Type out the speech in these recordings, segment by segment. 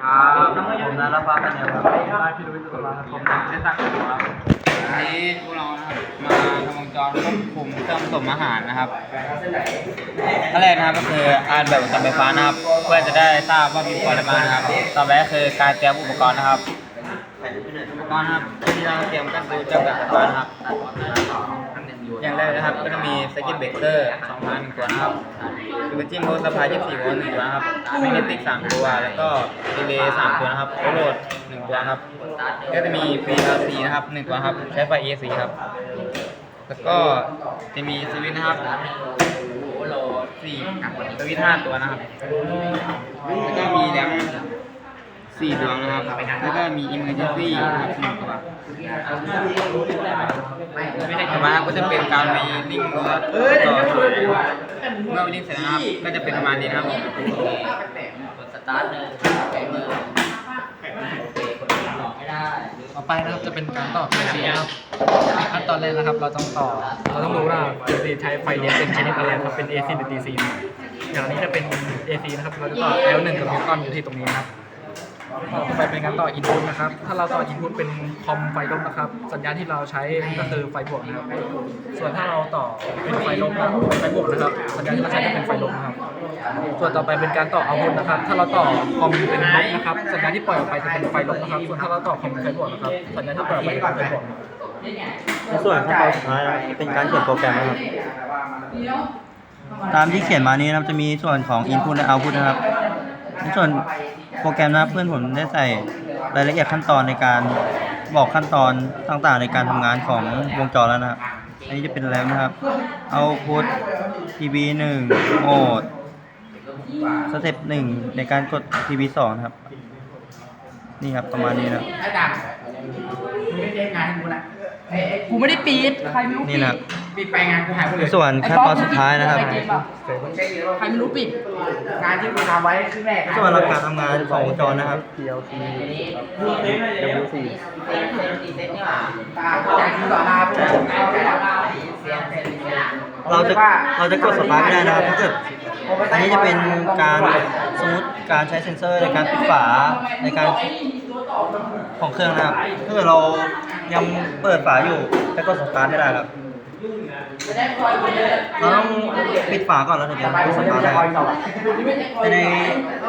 ครับผมนันทพัฒน์ปัญญาครับได้พี่ลุยตุลาครับผมเช่นตักครับวันนี้พวกเรานะครับมาทำวงจรควบคุมเครื่องผสมอาหารนะครับขั้นแรกนะครับก็คืออ่านแบบอุปกรไฟฟ้านะครับ เพื่อจะได้ทราบว่ามีปริมาณนะครับ ต่อไปก็คือการเตรียมอุปกรณ์นะครับ อุปกรณ์ครับที่เราเตรียมก็คือจำกัดไฟฟ้านะครับ อย่างแรกนะครับก็จะมีสกิปเบรกเกอร์2,000ตัวนะครับคือเป็นจิ้มโพสพาย24โวลต์1ตัวนะครับแมกเนติก3ตัว แล้วก็ดีเลย์3ตัวนะครับโอโหลด1ตัวครับ ก็จะมี PLC นะครับ1ตัวครับ ใช้ไฟ AC ครับ แล้วก็จะมีสวิตช์นะครับสี่สวิตช์5ตัวนะครับ แล้วก็มีแรม 4ดวงนะครับ แล้วก็มี emergency นะครับหนึ่งตัวต่อมาครับก็จะเป็นการไปลิงก์ตัวต่อเมื่อไปลิงก์เสร็จนะครับก็จะเป็นประมาณนี้นะครับสตาร์ทเลยต่อไปนะครับจะเป็นการต่อ PC นะครับขั้นตอนแรกนะครับ เราต้องต่อ เราต้องรู้ว่า PC ใช้ไฟเลี้ยงเป็นชนิดอะไรครับเป็น AC หรือ DC อย่างนี้จะเป็น AC นะครับเราจะต่อ L1 กับนิวตันอยู่ที่ตรงนี้นะครับ ต่อไปเป็นการต่อ input นะครับ ถ้าเราต่อ input เป็นคอมไฟลบนะครับ สัญญาณที่เราใช้ก็คือไฟบวกนะครับ ส่วนถ้าเราต่อเป็นไฟลบนะครับไฟบวกนะครับ สัญญาณที่เราใช้ก็เป็นไฟลบนะครับ ส่วนต่อไปเป็นการต่อเอาพุทนะครับ ถ้าเราต่อคอมเป็นลบนะครับ สัญญาณที่ปล่อยออกไปจะเป็นไฟลบนะครับ ส่วนถ้าเราต่อคอมเป็นไฟบวกนะครับ สัญญาณที่ปล่อยออกไปจะเป็นไฟบวกนะครับในส่วนขั้นตอนสุดท้ายนะครับเป็นการเขียนโปรแกรมนะครับ ตามที่เขียนมานี้นะครับจะมีส่วนของ input และ output นะครับในส่วน โปรแกรมนะครับเพื่อนผมได้ใส่รายละเอียดขั้นตอนในการบอกขั้นตอนต่างๆ ในการทำงานของวงจรแล้วนะครับ อันนี้จะเป็นแรมนะครับ output TB 1 mode สเต็ปหนึ่งในการกด TB 2นะครับ นี่ครับประมาณนี้นะครับไอ้ดังมึงไม่ได้งานให้กูนะไอ้ไอ้กูไม่ได้ปีดใครไม่รู้นี่ปิดนะครับ ปิดไปงานกูหายหมดเลยส่วนขั้นตอนสุดท้ายนะครับไอ้เกมอะมึงเช็คดีว่าใครไม่รู้ปิด งานที่กูทำไว้ครึ่งแรกส่วนหลักการทำงานของวงจรนะครับ PLC W4 ตาจากที่ต่อหน้าเพื่อนเราจะเราจะกดสตาร์ทไม่ได้นะครับถ้าเกิดอันนี้จะเป็นการสมมติการใช้เซ็นเซอร์ในการปิดฝาในการของเครื่องนะครับถ้าเกิดเรายังเปิดฝาอยู่จะกดสตาร์ทไม่ได้ครับ เราต้องปิดฝาก่อนแล้วถึงจะกดสตาร์ทได้ครับแต่ใน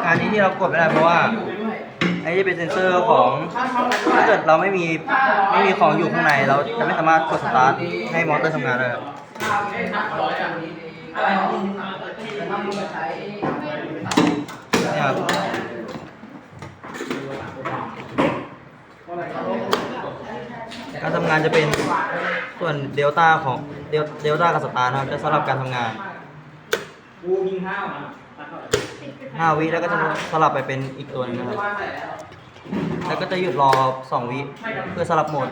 การนี้ที่เรากดไม่ได้เพราะว่าอันนี้จะเป็นเซ็นเซอร์ของถ้าเกิดเราไม่มีไม่มีของอยู่ข้างในเราจะไม่สามารถกดสตาร์ทให้มอเตอร์ทำงานได้ครับเนี่ยครับการทำงานจะเป็น ส่วนเดลต้าของเดลต้ากับสตาร์นะครับจะสลับการทำงานห้าวิแล้วก็จะสลับไปเป็นอีกตัวหนึงนะครับ แล้วก็จะหยุดรอสองวิเพื่อสลับโหมด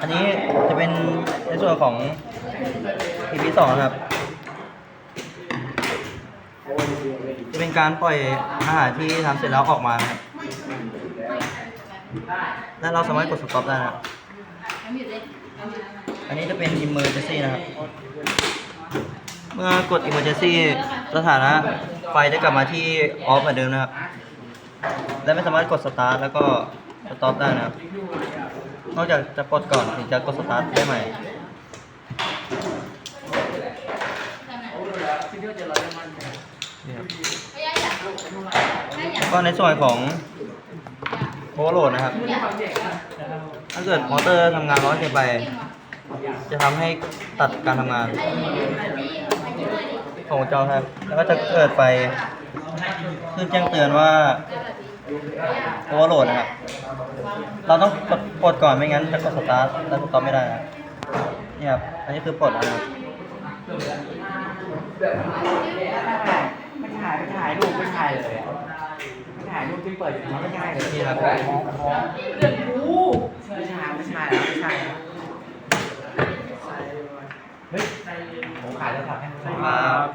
อันนี้จะเป็นในส่วนของ EP สองครับ จะเป็นการปล่อยอาหารที่ทำเสร็จแล้วออกมาครับ และเราสามารถกดสต็อปได้นะอันนี้จะเป็น emergency นะครับ เมื่อกด emergency สถานะไฟจะกลับมาที่ off เหมือนเดิมนะครับ และไม่สามารถกด start แล้วก็ stop ได้นะครับ นอกจากจะกดก่อนถึงจะกด start ได้ใหม่ก็ในส่วนของ โอเวอร์โหลดนะครับ ถ้าเกิดมอเตอร์ทำงานร้อนเกินไป จะทำให้ตัดการทำงานของจอครับ แล้วก็จะเกิดไฟขึ้นแจ้งเตือนว่าโอเวอร์โหลดนะครับ เราต้องกดปลดก่อนไม่งั้นจะกดสตาร์ทแล้วสต็อปไม่ได้นะนี่ครับ อันนี้คือปลดนะครับไม่ถ่ายไม่ถ่ายรูปไม่ถ่ายเลย ถ่ายรูปที่เปิดอยู่มันไม่ใช่เลยนี่ครับไม่ใช่ไม่ใช่แล้วไม่ใช่แล้วเฮ้ยผมขายแล้วครับครับ